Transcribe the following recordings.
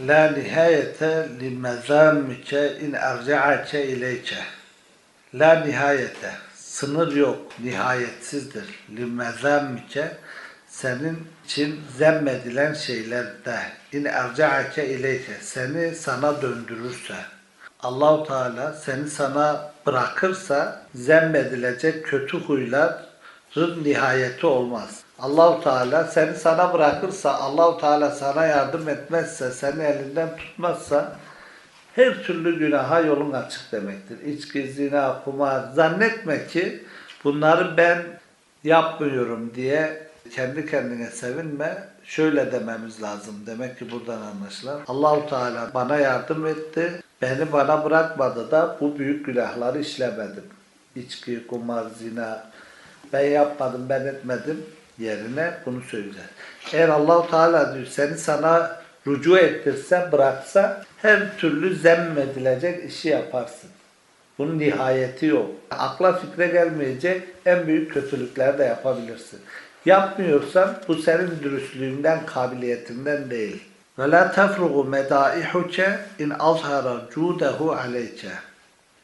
La nihayete li mezammike in erca'ake ileyke. La nihayete. Sınır yok. Nihayetsizdir. Li mezammike. Senin için zemmedilen şeylerde. In erca'ake ileyke. Seni sana döndürürse. Allahu Teala seni sana bırakırsa zemmedilecek kötü huyların nihayeti olmaz. Allahu Teala seni sana bırakırsa, Allahu Teala sana yardım etmezse, seni elinden tutmazsa her türlü günaha yolun açık demektir. İçki, zina, kumar. Zannetme ki bunları ben yapmıyorum diye kendi kendine sevinme. Şöyle dememiz lazım. Demek ki buradan anlaşılan. Allahu Teala bana yardım etti. Beni bana bırakmadı da bu büyük günahları işlemedim. İçki, kumar, zina. Ben yapmadım, ben etmedim yerine bunu söyleyeceğiz. Eğer Allahu Teala diyor seni sana rücu ettirse, bıraksa her türlü zemmedilecek işi yaparsın. Bunun nihayeti yok. Akla fikre gelmeyecek en büyük kötülükler de yapabilirsin. Yapmıyorsan bu senin dürüstlüğünden, kabiliyetinden değil. Ve la tefrugu medaihuke in azhara cudehu aleyke.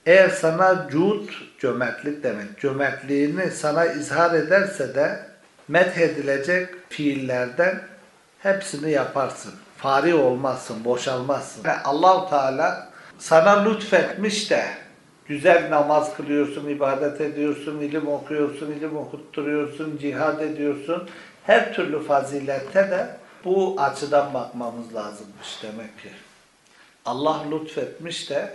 Eğer sana cud, cömertlik demek, cömertliğini sana izhar ederse de methedilecek fiillerden hepsini yaparsın. Fari olmazsın, boşalmazsın. Ve Allahu Teala sana lütfetmiş de güzel namaz kılıyorsun, ibadet ediyorsun, ilim okuyorsun, ilim okutturuyorsun, cihad ediyorsun. Her türlü fazilette de bu açıdan bakmamız lazımmış demek ki. Allah lütfetmiş de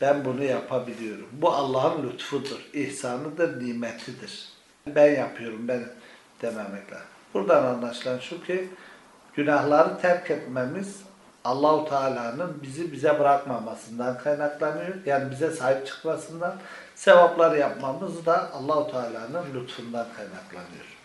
ben bunu yapabiliyorum. Bu Allah'ın lütfudur, ihsanıdır, nimetidir. Ben yapıyorum, ben dememek. Buradan anlaşılan şu ki günahları terk etmemiz Allahu Teala'nın bizi bize bırakmamasından kaynaklanıyor. Yani bize sahip çıkmasından sevapları yapmamız da Allahu Teala'nın lütfundan kaynaklanıyor.